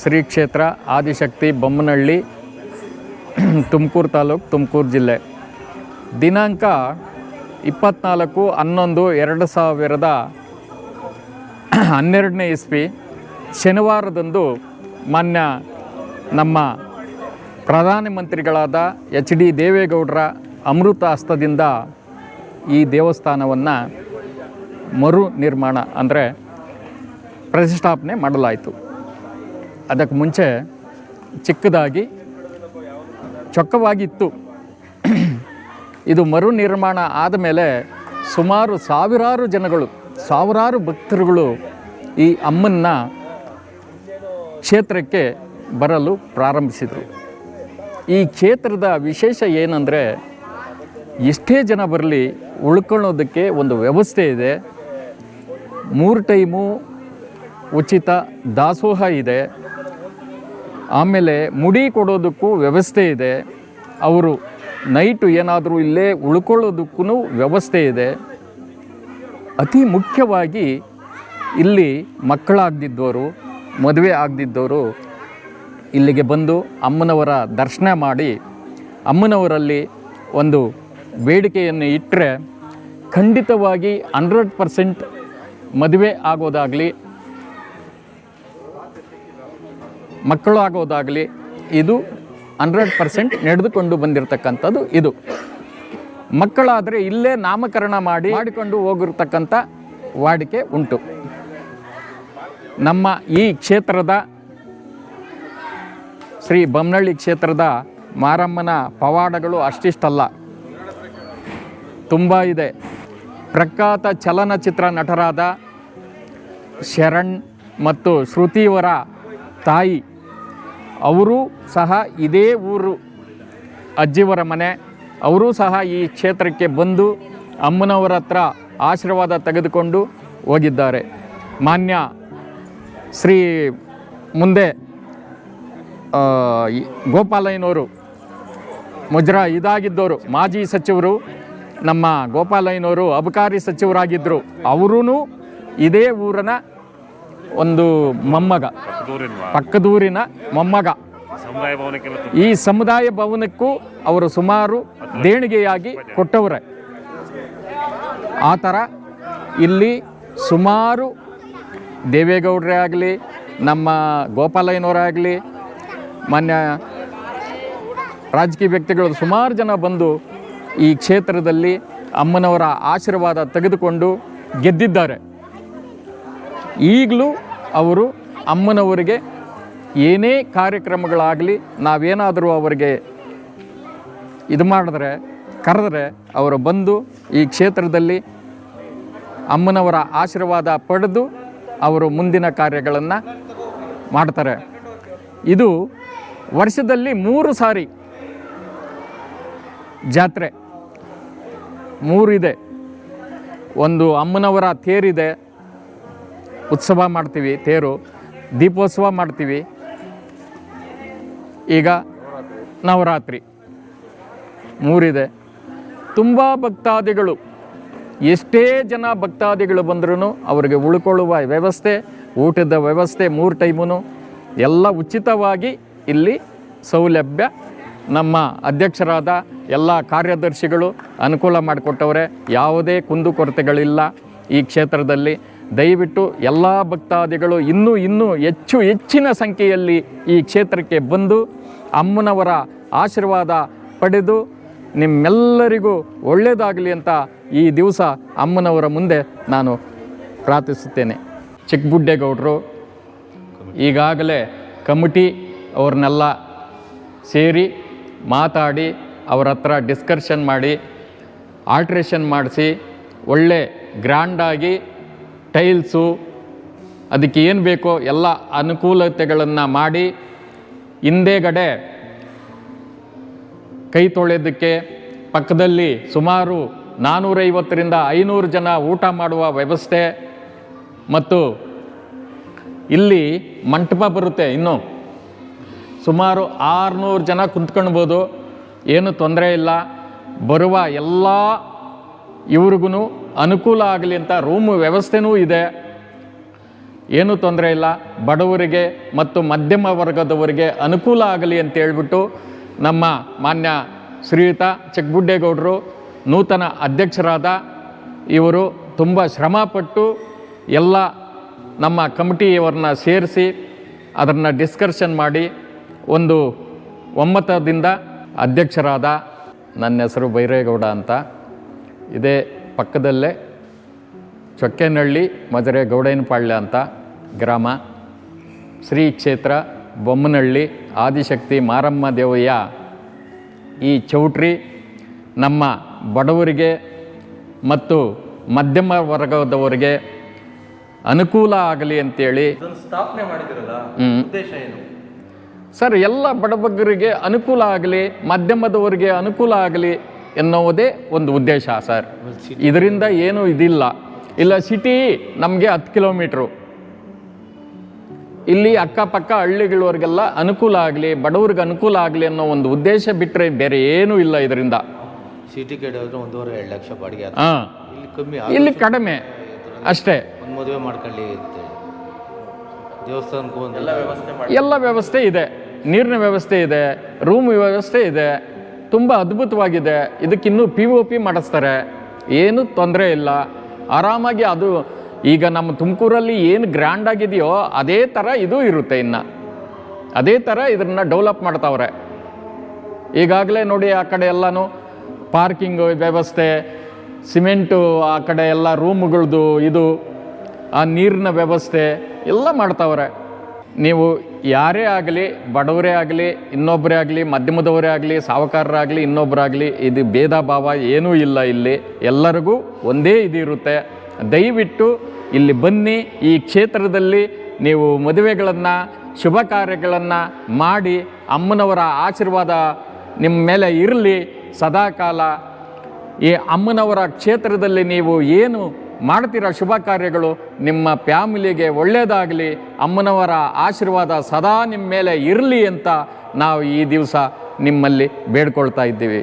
ಶ್ರೀ ಕ್ಷೇತ್ರ ಆದಿಶಕ್ತಿ, ಬೊಮ್ಮನಹಳ್ಳಿ, ತುಮಕೂರು ತಾಲೂಕು, ತುಮಕೂರು ಜಿಲ್ಲೆ. ದಿನಾಂಕ ಇಪ್ಪತ್ನಾಲ್ಕು ಹನ್ನೊಂದು ಎರಡು ಸಾವಿರದ ಹನ್ನೆರಡನೇ ಇಸ್ವಿ. ಶನಿವಾರದಂದು ಮಾನ್ಯ ನಮ್ಮ ಪ್ರಧಾನಮಂತ್ರಿಗಳಾದ ಎಚ್ ಡಿ ದೇವೇಗೌಡರ ಅಮೃತ ಹಸ್ತದಿಂದ ಈ ದೇವಸ್ಥಾನವನ್ನು ಮರು ನಿರ್ಮಾಣ ಅಂದರೆ ಪ್ರತಿಷ್ಠಾಪನೆ ಮಾಡಲಾಯಿತು. ಅದಕ್ಕೆ ಮುಂಚೆ ಚಿಕ್ಕದಾಗಿ ಚೊಕ್ಕವಾಗಿತ್ತು. ಇದು ಮರು ನಿರ್ಮಾಣ ಆದಮೇಲೆ ಸುಮಾರು ಸಾವಿರಾರು ಜನಗಳು, ಸಾವಿರಾರು ಭಕ್ತರುಗಳು ಈ ಅಮ್ಮನ್ನ ಕ್ಷೇತ್ರಕ್ಕೆ ಬರಲು ಪ್ರಾರಂಭಿಸಿದರು. ಈ ಕ್ಷೇತ್ರದ ವಿಶೇಷ ಏನಂದರೆ ಎಷ್ಟೇ ಜನ ಬರಲಿ ಉಳ್ಕೊಳ್ಳೋದಕ್ಕೆ ಒಂದು ವ್ಯವಸ್ಥೆ ಇದೆ. ಮೂರು ಟೈಮು ಉಚಿತ ದಾಸೋಹ ಇದೆ. ಆಮೇಲೆ ಮುಡಿ ಕೊಡೋದಕ್ಕೂ ವ್ಯವಸ್ಥೆ ಇದೆ. ಅವರು ನೈಟು ಏನಾದರೂ ಇಲ್ಲೇ ಉಳ್ಕೊಳ್ಳೋದಕ್ಕೂ ವ್ಯವಸ್ಥೆ ಇದೆ. ಅತಿ ಮುಖ್ಯವಾಗಿ ಇಲ್ಲಿ ಮಕ್ಕಳಾಗ್ದಿದ್ದವರು ಮದುವೆ ಆಗದಿದ್ದವರು ಇಲ್ಲಿಗೆ ಬಂದು ಅಮ್ಮನವರ ದರ್ಶನ ಮಾಡಿ, ಅಮ್ಮನವರಲ್ಲಿ ಒಂದು ಬೇಡಿಕೆಯನ್ನು ಇಟ್ಟರೆ ಖಂಡಿತವಾಗಿ ಹಂಡ್ರೆಡ್ ಪರ್ಸೆಂಟ್ ಮದುವೆ ಆಗೋದಾಗಲಿ ಮಕ್ಕಳು ಆಗೋದಾಗಲಿ ಇದು ಹಂಡ್ರೆಡ್ ಪರ್ಸೆಂಟ್ ನಡೆದುಕೊಂಡು ಬಂದಿರತಕ್ಕಂಥದ್ದು ಇದು. ಮಕ್ಕಳಾದರೆ ಇಲ್ಲೇ ನಾಮಕರಣ ಮಾಡಿ ಮಾಡಿಕೊಂಡು ಹೋಗಿರ್ತಕ್ಕಂಥ ವಾಡಿಕೆ ಉಂಟು. ನಮ್ಮ ಈ ಕ್ಷೇತ್ರದ ಶ್ರೀ ಬೊಮ್ಮನಹಳ್ಳಿ ಕ್ಷೇತ್ರದ ಮಾರಮ್ಮನ ಪವಾಡಗಳು ಅಷ್ಟಿಷ್ಟಲ್ಲ. ತುಂಬ ಇದೆ. ಪ್ರಖ್ಯಾತ ಚಲನಚಿತ್ರ ನಟರಾದ ಶರಣ್ ಮತ್ತು ಶ್ರುತಿಯವರ ತಾಯಿ. ಅವರು ಸಹ ಇದೇ ಊರು. ಅಜ್ಜಿಯವರ ಮನೆ. ಅವರೂ ಸಹ ಈ ಕ್ಷೇತ್ರಕ್ಕೆ ಬಂದು ಅಮ್ಮನವರ ಹತ್ರ ಆಶೀರ್ವಾದ ತೆಗೆದುಕೊಂಡು ಹೋಗಿದ್ದಾರೆ. ಮಾನ್ಯ ಶ್ರೀ ಮುಂದೆ ಗೋಪಾಲಯ್ಯನವರು, ಮುಜ್ರಾ ಇದಾಗಿದ್ದವರು, ಮಾಜಿ ಸಚಿವರು, ನಮ್ಮ ಗೋಪಾಲಯ್ಯನವರು ಅಬಕಾರಿ ಸಚಿವರಾಗಿದ್ದರು. ಅವರೂ ಇದೇ ಊರಿನ ಒಂದು ಮೊಮ್ಮಗ. ಪಕ್ಕದೂರಿನ ಮೊಮ್ಮಗ. ಈ ಸಮುದಾಯ ಭವನಕ್ಕೂ ಅವರು ಸುಮಾರು ದೇಣಿಗೆಯಾಗಿ ಕೊಟ್ಟವರೇ. ಆ ಥರ ಇಲ್ಲಿ ಸುಮಾರು ದೇವೇಗೌಡರೇ ಆಗಲಿ ನಮ್ಮ ಗೋಪಾಲಯ್ಯನವರೇ ಆಗಲಿ ಮಾನ್ಯ ರಾಜಕೀಯ ವ್ಯಕ್ತಿಗಳು ಸುಮಾರು ಜನ ಬಂದು ಈ ಕ್ಷೇತ್ರದಲ್ಲಿ ಅಮ್ಮನವರ ಆಶೀರ್ವಾದ ತೆಗೆದುಕೊಂಡು ಗೆದ್ದಿದ್ದಾರೆ. ಈಗಲೂ ಅವರು ಅಮ್ಮನವರಿಗೆ ಏನೇ ಕಾರ್ಯಕ್ರಮಗಳಾಗಲಿ ನಾವೇನಾದರೂ ಅವರಿಗೆ ಇದು ಮಾಡಿದ್ರೆ, ಕರೆದ್ರೆ ಅವರು ಬಂದು ಈ ಕ್ಷೇತ್ರದಲ್ಲಿ ಅಮ್ಮನವರ ಆಶೀರ್ವಾದ ಪಡೆದು ಅವರು ಮುಂದಿನ ಕಾರ್ಯಗಳನ್ನು ಮಾಡ್ತಾರೆ. ಇದು ವರ್ಷದಲ್ಲಿ ಮೂರು ಸಾರಿ ಜಾತ್ರೆ. ಮೂರಿದೆ. ಒಂದು ಅಮ್ಮನವರ ತೇರಿದೆ. ಉತ್ಸವ ಮಾಡ್ತೀವಿ, ತೇರು, ದೀಪೋತ್ಸವ ಮಾಡ್ತೀವಿ. ಈಗ ನವರಾತ್ರಿ. ಮೂರಿದೆ. ತುಂಬ ಭಕ್ತಾದಿಗಳು, ಎಷ್ಟೇ ಜನ ಭಕ್ತಾದಿಗಳು ಬಂದ್ರೂ ಅವರಿಗೆ ಉಳ್ಕೊಳ್ಳುವ ವ್ಯವಸ್ಥೆ, ಊಟದ ವ್ಯವಸ್ಥೆ, ಮೂರು ಟೈಮೂ ಎಲ್ಲ ಉಚಿತವಾಗಿ ಇಲ್ಲಿ ಸೌಲಭ್ಯ ನಮ್ಮ ಅಧ್ಯಕ್ಷರಾದ ಎಲ್ಲ ಕಾರ್ಯದರ್ಶಿಗಳು ಅನುಕೂಲ ಮಾಡಿಕೊಟ್ಟವ್ರೆ. ಯಾವುದೇ ಕುಂದುಕೊರತೆಗಳಿಲ್ಲ ಈ ಕ್ಷೇತ್ರದಲ್ಲಿ. ದಯವಿಟ್ಟು ಎಲ್ಲ ಭಕ್ತಾದಿಗಳು ಇನ್ನೂ ಇನ್ನೂ ಹೆಚ್ಚು ಹೆಚ್ಚಿನ ಸಂಖ್ಯೆಯಲ್ಲಿ ಈ ಕ್ಷೇತ್ರಕ್ಕೆ ಬಂದು ಅಮ್ಮನವರ ಆಶೀರ್ವಾದ ಪಡೆದು ನಿಮ್ಮೆಲ್ಲರಿಗೂ ಒಳ್ಳೆಯದಾಗಲಿ ಅಂತ ಈ ದಿವಸ ಅಮ್ಮನವರ ಮುಂದೆ ನಾನು ಪ್ರಾರ್ಥಿಸುತ್ತೇನೆ. ಚಿಕ್ಕಬುಡ್ಡೇಗೌಡರು, ಈಗಾಗಲೇ ಕಮಿಟಿ ಅವ್ರನ್ನೆಲ್ಲ ಸೇರಿ ಮಾತಾಡಿ ಅವರ ಹತ್ರ ಡಿಸ್ಕರ್ಷನ್ ಮಾಡಿ ಆಲ್ಟ್ರೇಷನ್ ಮಾಡಿಸಿ, ಒಳ್ಳೆ ಗ್ರ್ಯಾಂಡಾಗಿ ಟೈಲ್ಸು, ಅದಕ್ಕೆ ಏನು ಬೇಕೋ ಎಲ್ಲ ಅನುಕೂಲತೆಗಳನ್ನು ಮಾಡಿ ಹಿಂದೆಗಡೆ ಕೈ ತೊಳೆಯೋದಕ್ಕೆ ಪಕ್ಕದಲ್ಲಿ ಸುಮಾರು ನಾನ್ನೂರೈವತ್ತರಿಂದ ಐನೂರು ಜನ ಊಟ ಮಾಡುವ ವ್ಯವಸ್ಥೆ. ಮತ್ತು ಇಲ್ಲಿ ಮಂಟಪ ಬರುತ್ತೆ ಇನ್ನು. ಸುಮಾರು ಆರುನೂರು ಜನ ಕುಂತ್ಕೊಳ್ಬೋದು. ಏನು ತೊಂದರೆ ಇಲ್ಲ. ಬರುವ ಎಲ್ಲ ಇವ್ರಿಗೂ ಅನುಕೂಲ ಆಗಲಿ ಅಂತ ರೂಮ್ ವ್ಯವಸ್ಥೆನೂ ಇದೆ. ಏನೂ ತೊಂದರೆ ಇಲ್ಲ. ಬಡವರಿಗೆ ಮತ್ತು ಮಧ್ಯಮ ವರ್ಗದವರಿಗೆ ಅನುಕೂಲ ಆಗಲಿ ಅಂತ ಹೇಳ್ಬಿಟ್ಟು ನಮ್ಮ ಮಾನ್ಯ ಶ್ರೀಯುತ ಚಿಕ್ಕಬುಡ್ಡೇಗೌಡರು ನೂತನ ಅಧ್ಯಕ್ಷರಾದ ಇವರು ತುಂಬ ಶ್ರಮಪಟ್ಟು ಎಲ್ಲ ನಮ್ಮ ಕಮಿಟಿಯವರನ್ನ ಸೇರಿಸಿ ಅದನ್ನು ಡಿಸ್ಕಷನ್ ಮಾಡಿ ಒಂದು ಒಮ್ಮತದಿಂದ ಅಧ್ಯಕ್ಷರಾದ ನನ್ನ ಹೆಸರು ಬೈರೇಗೌಡ ಅಂತ. ಇದೇ ಪಕ್ಕದಲ್ಲೇ ಚೊಕ್ಕೇನಹಳ್ಳಿ ಮಜರೆ ಗೌಡೇನಪಾಳ್ಯ ಅಂತ ಗ್ರಾಮ. ಶ್ರೀ ಕ್ಷೇತ್ರ ಬೊಮ್ಮನಹಳ್ಳಿ ಆದಿಶಕ್ತಿ ಮಾರಮ್ಮ ದೇವಯ್ಯ ಈ ಚೌಟ್ರಿ ನಮ್ಮ ಬಡವರಿಗೆ ಮತ್ತು ಮಧ್ಯಮ ವರ್ಗದವರಿಗೆ ಅನುಕೂಲ ಆಗಲಿ ಅಂತೇಳಿ. ಸ್ಥಾಪನೆ ಮಾಡಿದಿರಲ್ಲ. ಉದ್ದೇಶ ಏನು? ಸರ್ ಎಲ್ಲ ಬಡಬಗ್ಗರಿಗೆ ಅನುಕೂಲ ಆಗಲಿ ಮಧ್ಯಮದವರಿಗೆ ಅನುಕೂಲ ಆಗಲಿ ಎನ್ನುವುದೇ ಒಂದು ಉದ್ದೇಶ ಸರ್. ಇದರಿಂದ ಏನೂ ಇದಿಲ್ಲ. ಇಲ್ಲ ಸಿಟಿ ನಮಗೆ ಹತ್ತು ಕಿಲೋಮೀಟ್ರು. ಇಲ್ಲಿ ಅಕ್ಕಪಕ್ಕ ಹಳ್ಳಿಗಳವ್ರಿಗೆಲ್ಲ ಅನುಕೂಲ ಆಗಲಿ ಬಡವ್ರಿಗೆ ಅನುಕೂಲ ಆಗಲಿ ಅನ್ನೋ ಒಂದು ಉದ್ದೇಶ ಬಿಟ್ಟರೆ ಬೇರೆ ಏನೂ ಇಲ್ಲ ಇದರಿಂದ. ಸಿಟಿ ಕಡೆ ಹೋದ್ರೆ ಒಂದೂವರೆ ಎರಡು ಲಕ್ಷ ಬಾಡಿಗೆ. ಹಾಂ. ಇಲ್ಲಿ ಕಮ್ಮಿ ಇಲ್ಲಿ ಕಡಿಮೆ. ಅಷ್ಟೇ. ಒಂದು ಮದುವೆ ಮಾಡ್ಕೊಳ್ಳಿ ದೇವಸ್ಥಾನಕ್ಕೂ ಎಲ್ಲ ವ್ಯವಸ್ಥೆ ಮಾಡಿ. ಎಲ್ಲ ವ್ಯವಸ್ಥೆ ಇದೆ. ನೀರಿನ ವ್ಯವಸ್ಥೆ ಇದೆ. ರೂಮ್ ವ್ಯವಸ್ಥೆ ಇದೆ. ತುಂಬ ಅದ್ಭುತವಾಗಿದೆ. ಇದಕ್ಕಿನ್ನೂ ಪಿ ಒ ಪಿ ಮಾಡಿಸ್ತಾರೆ. ಏನೂ ತೊಂದರೆ ಇಲ್ಲ. ಆರಾಮಾಗಿ ಅದು ಈಗ ನಮ್ಮ ತುಮಕೂರಲ್ಲಿ ಏನು ಗ್ರ್ಯಾಂಡ್ ಆಗಿದೆಯೋ ಅದೇ ಥರ ಇದು ಇರುತ್ತೆ ಇನ್ನು. ಅದೇ ಥರ ಇದನ್ನು ಡೆವಲಪ್ ಮಾಡ್ತಾವ್ರೆ. ಈಗಾಗಲೇ ನೋಡಿ ಆ ಕಡೆ ಎಲ್ಲನೂ ಪಾರ್ಕಿಂಗ್ ವ್ಯವಸ್ಥೆ ಸಿಮೆಂಟು ಆ ಕಡೆ ಎಲ್ಲ ರೂಮ್ಗಳದ್ದು ಇದು, ಆ ನೀರಿನ ವ್ಯವಸ್ಥೆ ಎಲ್ಲ ಮಾಡ್ತಾವ್ರೆ. ನೀವು ಯಾರೇ ಆಗಲಿ, ಬಡವರೇ ಆಗಲಿ, ಇನ್ನೊಬ್ಬರೇ ಆಗಲಿ, ಮಧ್ಯಮದವರೇ ಆಗಲಿ ಸಾಹುಕಾರರಾಗಲಿ ಇನ್ನೊಬ್ಬರಾಗಲಿ, ಇದು ಭೇದ ಭಾವ ಏನೂ ಇಲ್ಲ ಇಲ್ಲಿ. ಎಲ್ಲರಿಗೂ ಒಂದೇ ಇದಿರುತ್ತೆ ದಯವಿಟ್ಟು ಇಲ್ಲಿ ಬನ್ನಿ, ಈ ಕ್ಷೇತ್ರದಲ್ಲಿ ನೀವು ಮದುವೆಗಳನ್ನು, ಶುಭ ಕಾರ್ಯಗಳನ್ನು ಮಾಡಿ, ಅಮ್ಮನವರ ಆಶೀರ್ವಾದ ನಿಮ್ಮ ಮೇಲೆ ಇರಲಿ. ಸದಾಕಾಲ ಈ ಅಮ್ಮನವರ ಕ್ಷೇತ್ರದಲ್ಲಿ ನೀವು ಏನು ಮಾಡ್ತೀರ ಶುಭ ಕಾರ್ಯಗಳು? ನಿಮ್ಮ ಫ್ಯಾಮಿಲಿಗೆ ಒಳ್ಳೆಯದಾಗಲಿ ಅಮ್ಮನವರ ಆಶೀರ್ವಾದ ಸದಾ ನಿಮ್ಮ ಮೇಲೆ ಇರಲಿ ಅಂತ ನಾವು ಈ ದಿವಸ ನಿಮ್ಮಲ್ಲಿ ಬೇಡ್ಕೊಳ್ತಾ ಇದ್ದೀವಿ.